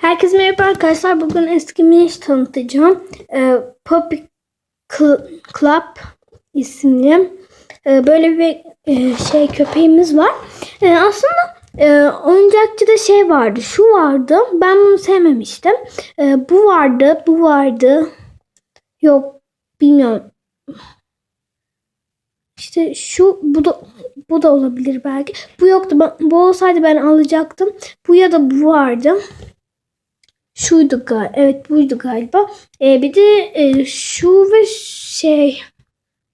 Herkese merhaba arkadaşlar. Bugün eski miniş tanıtacağım. Ee, Poppy Cl- Club isimli ee, böyle bir e, şey köpeğimiz var. Ee, aslında e, oyuncakçıda şey vardı. Şu vardı. Ben bunu sevmemiştim. Ee, bu vardı. Bu vardı. Yok bilmiyorum. İşte şu bu da bu da olabilir belki. Bu yoktu. Bu olsaydı ben alacaktım. Bu ya da bu vardı. Şuydu galiba. Evet buydu galiba. Ee, bir de e, şu ve şey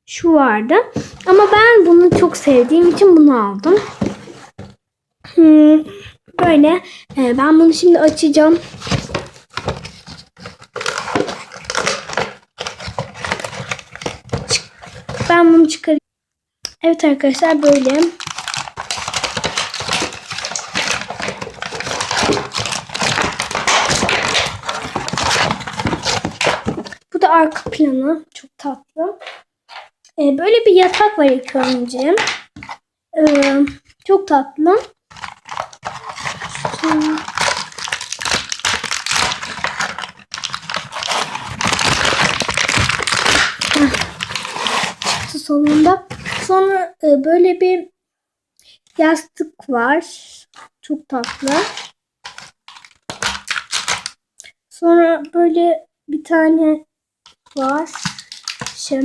şu vardı. Ama ben bunu çok sevdiğim için bunu aldım. Hmm, böyle. Ee, ben bunu şimdi açacağım. Ben bunu çıkarayım. Evet arkadaşlar böyle. Arka planı. Çok tatlı. Ee, böyle bir yatak var ilk önce. Ee, çok tatlı. Heh. Çıktı sonunda. Sonra e, böyle bir yastık var. Çok tatlı. Sonra böyle bir tane var. Şey,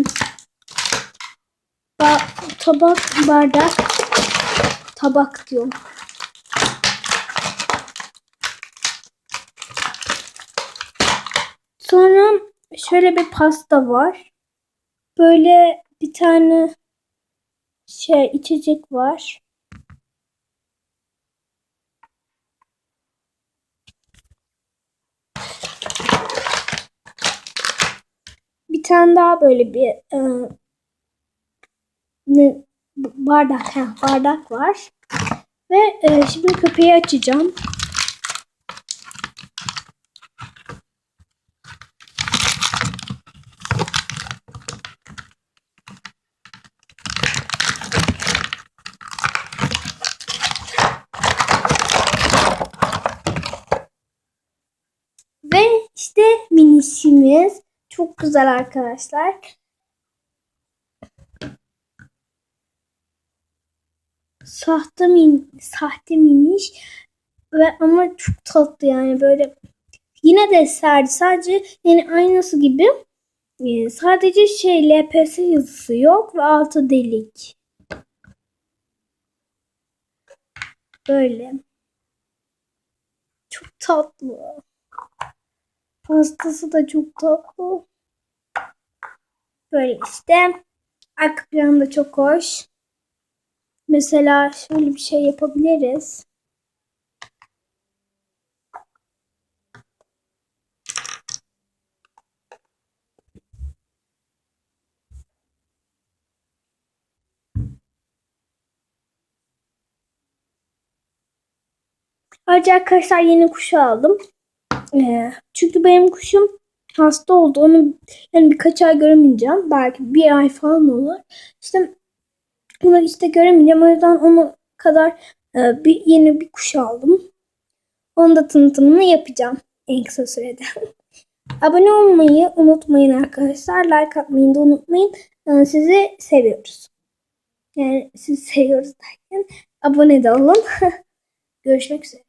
ba- tabak, bardak, tabak diyorum. Sonra şöyle bir pasta var. Böyle bir tane şey içecek var. Tane daha böyle bir e, bardak ha, bardak var. Ve e, şimdi köpeği açacağım. Ve işte minişimiz. Çok güzel arkadaşlar. Sahte min sahte miniş. Ve ama çok tatlı yani böyle. Yine de serdi. Sadece yani aynısı gibi. Ee, sadece şey LPS yazısı yok ve altı delik. Böyle. Çok tatlı pastası da çok tatlı böyle işte arka planı da çok hoş Mesela şöyle bir şey yapabiliriz. Ayrıca arkadaşlar yeni kuşu aldım. Ee, çünkü benim kuşum hasta oldu. Onu yani birkaç ay göremeyeceğim. Belki bir ay falan olur. İşte bunu işte göremeyeceğim. O yüzden onu kadar e, bir yeni bir kuş aldım. Onu da tanıtımını yapacağım en kısa sürede. Abone olmayı unutmayın arkadaşlar. Like atmayı da unutmayın. E, sizi seviyoruz. Yani sizi seviyoruz derken abone de olun. Görüşmek üzere.